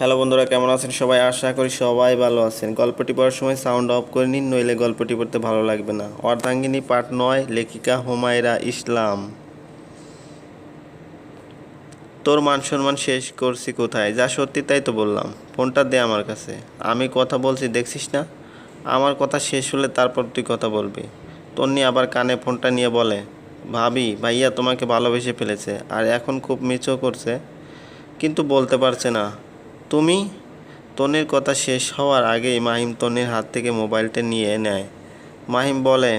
Hello বন্ধুরা, কেমন আছেন সবাই? আশা করি সবাই ভালো আছেন। গল্পটি পড়ার সময় সাউন্ড অফ করে নিন, নইলে গল্পটি পড়তে ভালো লাগবে না। অর্ধাঙ্গিনী পাঠ নয়, লেখিকা হুমায়রা ইসলাম। তোর মান সম্মান শেষ করছি কোথায়? যা সত্যি তাই তো বললাম। ফোনটা দে আমার কাছে। আমি কথা বলছি, দেখছিস না? আমার কথা শেষ হলে তারপর তুই কথা বলবি। তন্নি আবার কানে ফোনটা নিয়ে বলে, ভাবি, ভাইয়া তোমাকে ভালোবেসে ফেলেছে, আর এখন খুব মিচও করছে, কিন্তু বলতে পারছে না। তুমি? তনির কথা শেষ হওয়ার আগেই মাহিম তনির হাত থেকে মোবাইলটা নিয়ে নেয়। মাহিম বলে,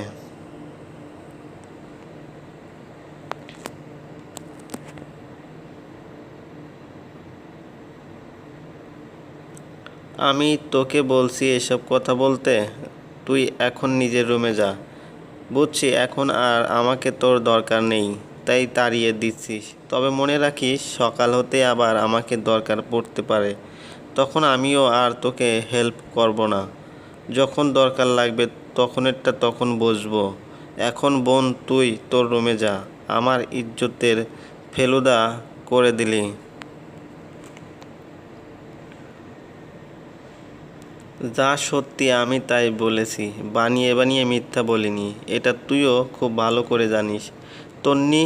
আমি তোকে বলছি এসব কথা বলতে, তুই এখন নিজের রুমে যা। বুঝছি এখন আর আমাকে তোর দরকার নেই। তাই তাড়িয়ে দিচ্ছিস। তবে মনে রাখিস, সকাল হতে আবার আমাকে দরকার পড়তে পারে। তখন আমিও আর তোকে হেল্প করব না। যখন দরকার লাগবে তখনেরটা তখন বসবো। এখন বোন, তুই তোর রুমে যা। আমার ইজ্জতের ফেলুদা করে দিলি। যা সত্যি আমি তাই বলেছি। বানিয়ে বানিয়ে মিথ্যা বলিনি। এটা তুইও খুব ভালো করে জানিস। তন্নি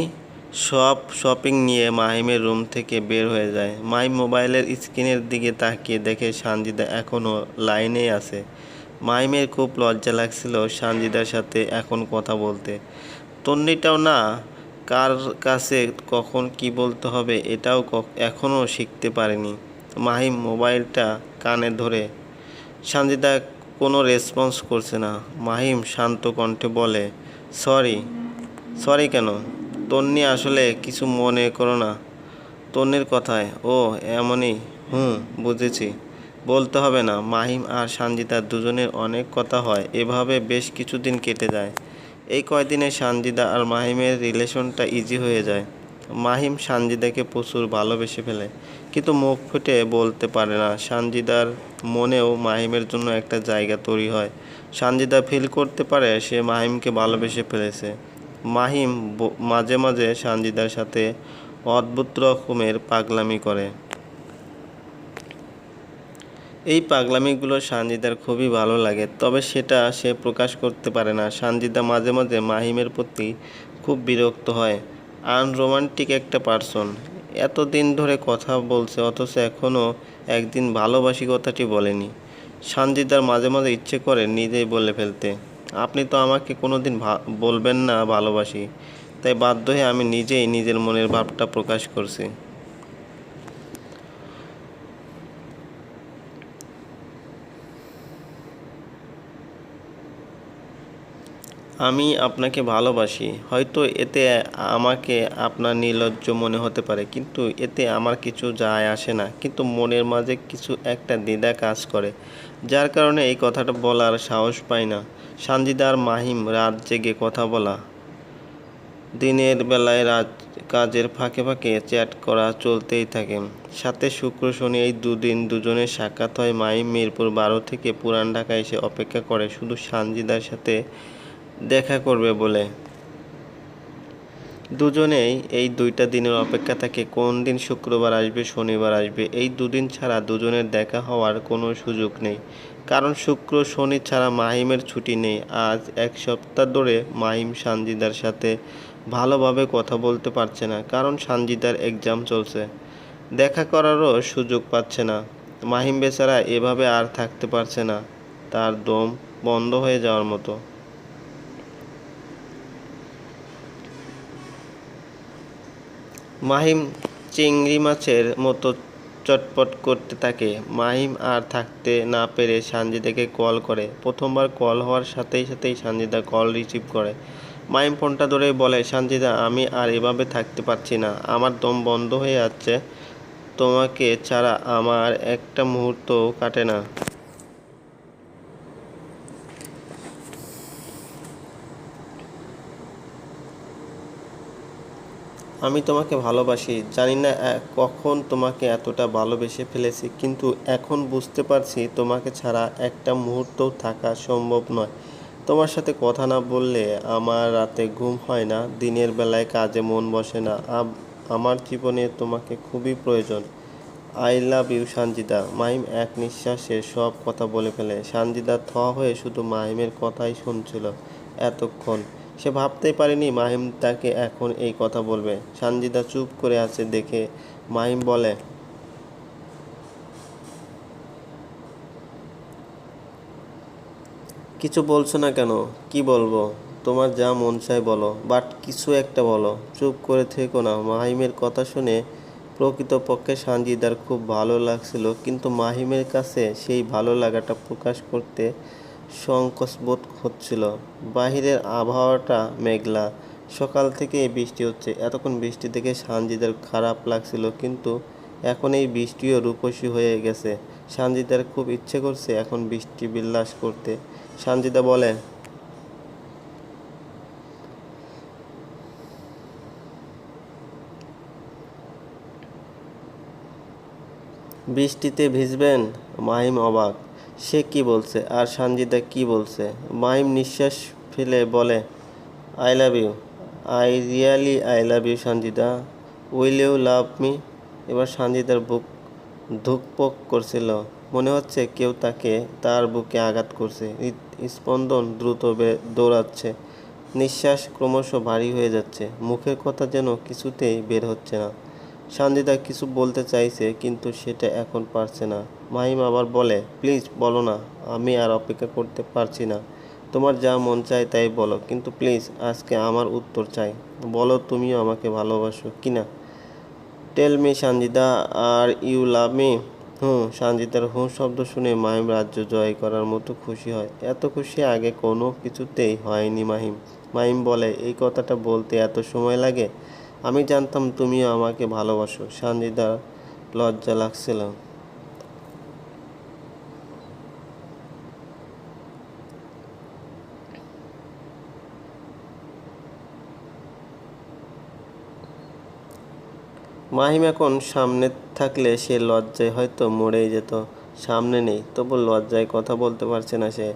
সব শপিং নিয়ে মাহিমের রুম থেকে বের হয়ে যায়। মাহিম মোবাইলের স্ক্রিনের দিকে তাকিয়ে দেখে সানজিদা এখনও লাইনেই আছে। মাহিমের খুব লজ্জা লাগছিল সানজিদার সাথে এখন কথা বলতে। তন্নিটাও না, কার কাছে কখন কি বলতে হবে এটাও এখনও শিখতে পারেনি। মাহিম মোবাইলটা কানে ধরে, সানজিদা কোনো রেসপন্স করছে না। মাহিম শান্ত কণ্ঠে বলে সরি সরি কেন? তন্নি আসলে কিছু মনে করো না। তন্নির কথায়, ও, এমনই। হুম, বুঝেছি। বলতে হবে না, মাহিম আর সানজিদার দুজনের অনেক কথা হয়। এভাবে বেশ কিছুদিন কেটে যায়। এই কয়দিনে সানজিদা আর মাহিমের রিলেশনটা ইজি হয়ে যায়। মাহিম সানজিদাকে প্রচুর ভালোবেসে ফেলে, কিন্তু মুখ ফুটে বলতে পারে না। সানজিদার মনেও মাহিমের জন্য একটা জায়গা তৈরি হয়। সানজিদা ফিল করতে পারে সে মাহিমকে ভালোবেসে ফেলেছে। মাহিম মাঝে মাঝে সানজিদার সাথে অদ্ভুত রকমের পাগলামি করে। এই পাগলামিগুলো সানজিদার খুবই ভালো লাগে, তবে সেটা সে প্রকাশ করতে পারে না। সানজিদা মাঝে মাঝে মাহিমের প্রতি খুব বিরক্ত হয়। আনরোমান্টিক একটা পার্সন। এতদিন ধরে কথা বলছে, অথচ এখনও একদিন ভালোবাসি কথাটি বলেনি। সানজিদার মাঝে মাঝে ইচ্ছে করে নিজেই বলে ফেলতে। আপনি তো আমাকে কোনো দিন বলবেন না ভালোবাসি। তাই বাধ্য হয়ে আমি নিজেই নিজের মনের ভাবটা প্রকাশ করছি। আমি আপনাকে ভালোবাসি। হয়তো এতে আমাকে আপনার নির্লজ্জ মনে হতে পারে, কিন্তু এতে আমার কিছু যায় আসে না। কিন্তু মনের মাঝে কিছু একটা দ্বিধা কাজ করে, যার কারণে এই কথাটা বলার সাহস পাই না। সানজিদার মাহিম রাত জেগে কথা বলা। দিনের বেলায় রাত কাজের ফাঁকে ফাঁকে চ্যাট করা চলতেই থাকে। সাথে শুক্র, শনি এই দুদিন দুজনের সাক্ষাৎ হয়। মাহিম মিরপুর বারো থেকে পুরান ঢাকা এসে অপেক্ষা করে। শুধু সানজিদার সাথে দেখা করবে বলে। দুজনেই এই দুইটা দিনের অপেক্ষা থাকে, কোন দিন শুক্রবার আসবে, শনিবার আসবে। এই দুদিন ছাড়া দুজনের দেখা হওয়ার কোনো সুযোগ নেই। কারণ শুক্র, শনি ছাড়া মাহিমের ছুটি নেই। আজ এক সপ্তাহ ধরে মাহিম সানজিদার সাথে ভালোভাবে কথা বলতে পারছে না, কারণ সানজিদার এক্সাম চলছে। দেখা করারও সুযোগ পাচ্ছে না। মাহিম বেচারা এভাবে আর থাকতে পারছে না। তার দম বন্ধ হয়ে যাওয়ার মতো। মাহিম চিংড়ি মাছের মতো চটপট করতে থাকে। মাহিম আর থাকতে না পেরে সানজিদাকে কল করে। প্রথমবার কল হওয়ার সাথেই সাথেই সানজিদা কল রিসিভ করে। মাহিম ফোনটা ধরে বলে, সানজিদা, আমি আর এভাবে থাকতে পারছি না। আমার দম বন্ধ হয়ে যাচ্ছে। তোমাকে ছাড়া আমার একটা মুহূর্তও কাটে না। আমি তোমাকে ভালোবাসি। জানি না কখন তোমাকে এতটা ভালোবেসে ফেলেছি, কিন্তু এখন বুঝতে পারছি তোমাকে ছাড়া একটা মুহূর্তও থাকা সম্ভব নয়। তোমার সাথে কথা না বললে আমার রাতে ঘুম হয় না, দিনের বেলায় কাজে মন বসে না। আমার জীবনে তোমাকে খুবই প্রয়োজন। I love you Sanjida. Mahim এক নিঃশ্বাসে সব কথা বলে ফেলে। সানজিদা থ হয়ে শুধু মাহিমের কথাই শুনছিল এতক্ষণ। সে ভাবতেই পারেনি মাহিম তাকে এখন এই কথা বলবে। সানজিদা চুপ করে আছে দেখে মাহিম বলে, কিছু বলছো না কেন? কি বলব? তোমার যা মন চায় বলো বাট কিছু একটা বলো। চুপ করে থেকো না। মাহিমের কথা শুনে প্রকৃতপক্ষে সানজিদার খুব ভালো লাগছিল, কিন্তু মাহিমের কাছে সেই ভালো লাগাটা প্রকাশ করতে সংকোচ বোধ হচ্ছিল। বাহিরের আবহাওয়াটা মেঘলা। সকাল থেকে বৃষ্টি হচ্ছে। এতক্ষণ বৃষ্টি দেখে সানজিদার খারাপ লাগছিল, কিন্তু এখন এই বৃষ্টিও রূপসী হয়ে গেছে। সানজিদার খুব ইচ্ছে করছে এখন বৃষ্টি বিল্লাস করতে। সানজিদা বলে বৃষ্টিতে ভিজবেন? মাহিম অবাক। সে কি বলছে? আর সানজিদা কি বলছে? মাহিম নিঃশ্বাস ফেলে বলে I love you I really I love you Sanjida. Will you love me এবার সানজিদার বুক ধুকপোক করছিল। মনে হচ্ছে কেউ তাকে তার বুকে আঘাত করছে। স্পন্দন দ্রুত দৌড়াচ্ছে। নিঃশ্বাস ক্রমশ ভারী হয়ে যাচ্ছে। মুখের কথা যেন কিছুতেই বের হচ্ছে না। সানজিদা কিছু বলতে চাইছে, কিন্তু সেটা এখন পারছে না। মাহিম আবার বলে, প্লিজ বলো না, আমি আর অপেক্ষা করতে পারছি না। তোমার যা মন চায় তাই বলো, কিন্তু প্লিজ আজকে আমার উত্তর চাই। বলো তুমিও আমাকে ভালোবাসো, কি না? Tell me Sanjida, are you love me? Hmm, সানজিদার হুঁ শব্দ শুনে মাহিম রাজ্য জয় করার মতো খুশি হয়। এত খুশি আগে কোনো কিছুতেই হয়নি মাহিম। মাহিম বলে, এই কথাটা বলতে এত সময় লাগে? আমি জানতাম তুমিও আমাকে ভালোবাসো। সানজিদার লজ্জা লাগছিল। মাহিম এখন সামনে থাকলে সে লজ্জায় হয়তো মরেই যেত। সামনে নেই, তবু লজ্জায় কথা বলতে পারছে না সে।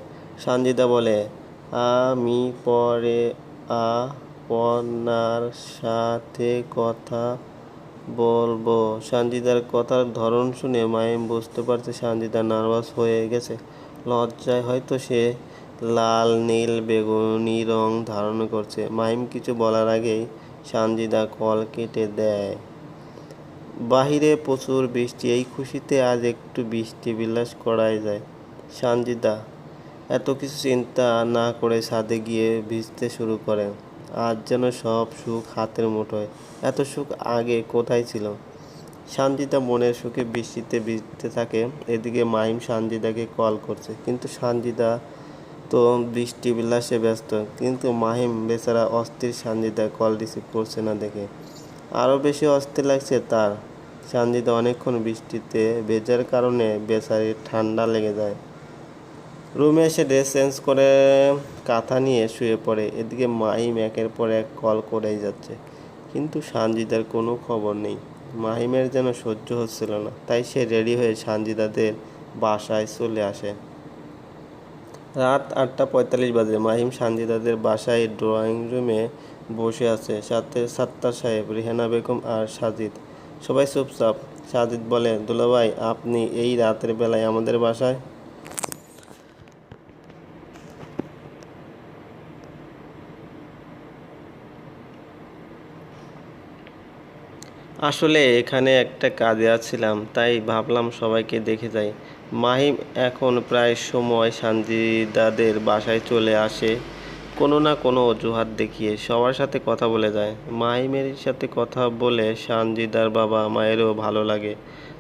সানজিদা বলে, আমি পরে আপনার সাথে কথা বলব। সানজিদার কথার ধরন শুনে মাহিম বুঝতে পারছে সানজিদা নার্ভাস হয়ে গেছে। লজ্জায় হয়তো সে লাল, নীল, বেগুনি রং ধারণ করছে। মাহিম কিছু বলার আগেই সানজিদা কল কেটে দেয়। বাহিরে প্রচুর বৃষ্টি, এই খুশিতে আজ একটু বৃষ্টি বিলাস করাই যায়। সানজিদা এত কিছু চিন্তা না করে ছাদে গিয়ে ভিজতে শুরু করে আজ যেন সব সুখ হাতের মুঠোয়। এত সুখ আগে কোথায় ছিল? সানজিদা মনের সুখে বৃষ্টিতে ভিজতে থাকে। এদিকে মাহিম সানজিদাকে কল করছে। কিন্তু সানজিদা তো বৃষ্টি বিলাসে ব্যস্ত। কিন্তু মাহিম বেচারা অস্থির সানজিদা কল রিসিভ করছে না দেখে। আরও বেশি অস্থির লাগছে তার। সানজিদা অনেকক্ষণ বৃষ্টিতে ভেজার কারণে বেচারির ঠান্ডা লেগে যায়। রুমে এসে ড্রেস চেঞ্জ করে কাঁথা নিয়ে শুয়ে পড়ে। এদিকে মাহিম একের পর এক কল করেই যাচ্ছে। কিন্তু সানজিদার কোনো খবর নেই। মাহিমের যেন সহ্য হচ্ছিল না। তাই সে রেডি হয়ে সানজিদাদের বাসায় চলে আসে। রাত আটটা পঁয়তাল্লিশ বাজে। মাহিম সানজিদাদের বাসায় ড্রয়িং রুমে বসে আছে। সাথে সাত্তার সাহেব, রেহানা বেগম আর সাজিদ। সবাই চুপচাপ। সাজিদ বলে, দুলাভাই, আপনি এই রাতের বেলায় আমাদের বাসায় আসলে এখানে একটা কাজে আছিলাম, তাই ভাবলাম সবাইকে দেখে যাই। মাহিম এখন প্রায় সময় সানজিদাদের বাসায় চলে আসে। কোনো না কোনো অজুহাত দেখিয়ে সবার সাথে কথা বলে যায়। মাহিমের সাথে কথা বলে সানজিদার বাবা মায়েরও ভালো লাগে।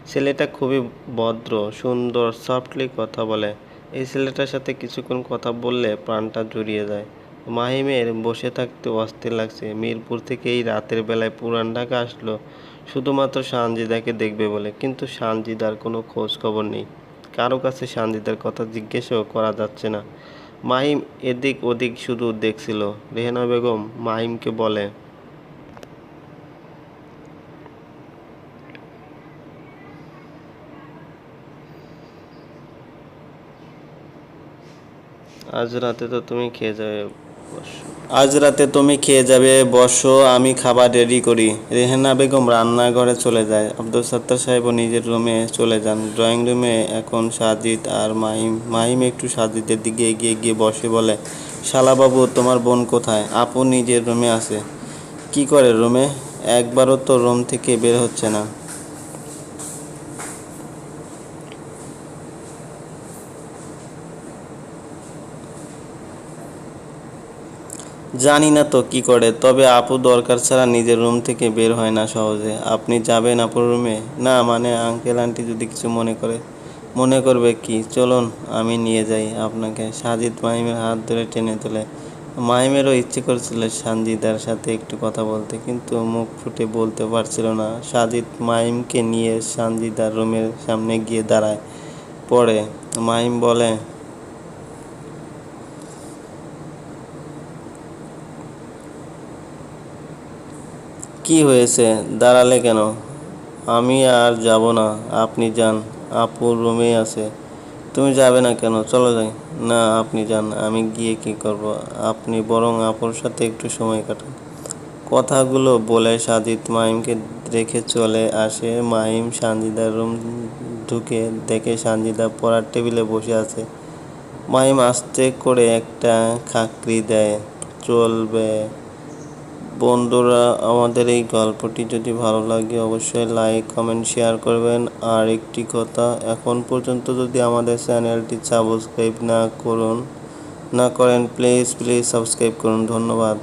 ছেলেটা খুবই ভদ্র, সুন্দর সফটলি কথা বলে। এই ছেলেটার সাথে কিছুক্ষণ কথা বললে প্রাণটা জুড়িয়ে যায়। মাহিমের বসে থাকতে অস্থির লাগছে। মিরপুর থেকে এই রাতের বেলায় পুরান ঢাকা আসলো। শুধুমাত্র সানজিদাকে দেখবে বলে, কিন্তু সানজিদার কোনো খোঁজ খবর নেই। কারও কাছে সানজিদার কথা জিজ্ঞেসও করা যাচ্ছে না। মাহিম এদিক ওদিক শুধু দেখছিল। রেহানা বেগম মাহিমকে বলে, আজ রাতে তো তুমি খেয়ে যাবে। আজ রাতে তুমি খেয়ে যাবে, বসো, আমি খাবার রেডি করি। রেহানা বেগম রান্নাঘরে চলে যায়। আব্দুল সত্তার সাহেবও নিজের রুমে চলে যান। ড্রয়িং রুমে এখন সাজিদ আর মাহিম। মাহিম একটু সাজিদের দিকে এগিয়ে গিয়ে বসে বলে শালাবাবু তোমার বোন কোথায়? আপু নিজের রুমে আছে। কি করে রুমে? একবারও তো রুম থেকে বের হচ্ছে না। জানি না তো কি করে, তবে আপু দরকার ছাড়া নিজের রুম থেকে বের হয় না সহজে। আপনি যাবেন আপুর রুমে? না মানে আঙ্কেল, আন্টি যদি কিছু মনে করে। মনে করবে কি? চলুন, আমি নিয়ে যাই আপনাকে। সাজিদ মাহিমের হাত ধরে টেনে তোলে। মাহিমেরও ইচ্ছে করছিল সানজিদার সাথে একটু কথা বলতে, কিন্তু মুখ ফুটে বলতে পারছিল না। সাজিদ মাহিমকে নিয়ে সানজিদার রুমের সামনে গিয়ে দাঁড়ায়। পড়ে। মাহিম বলে কি হয়েছে? দাঁড়ালে কেন? আমি আর যাব না। আপনি যান। আপুর রুমেই আছে। তুমি যাবে না কেন? চলো যাই। না, আপনি যান। আমি গিয়ে কি করব? আপনি বরং আপুর সাথে একটু সময় কাটান। কথাগুলো বলে সাজিদ মাহিমকে রেখে চলে আসে। মাহিম সানজিদার রুম ঢুকে দেখে সানজিদা পড়ার টেবিলে বসে আছে। মাহিম আস্তে করে একটা খাকরি দেয়। চলবে। বন্ধুরা, আমাদের এই গল্পটি যদি ভালো লাগে অবশ্যই লাইক কমেন্ট শেয়ার করবেন। আর একটি কথা, এখন পর্যন্ত যদি আমাদের চ্যানেলটি সাবস্ক্রাইব না করুন, না করেন প্লিজ প্লিজ সাবস্ক্রাইব করুন। ধন্যবাদ।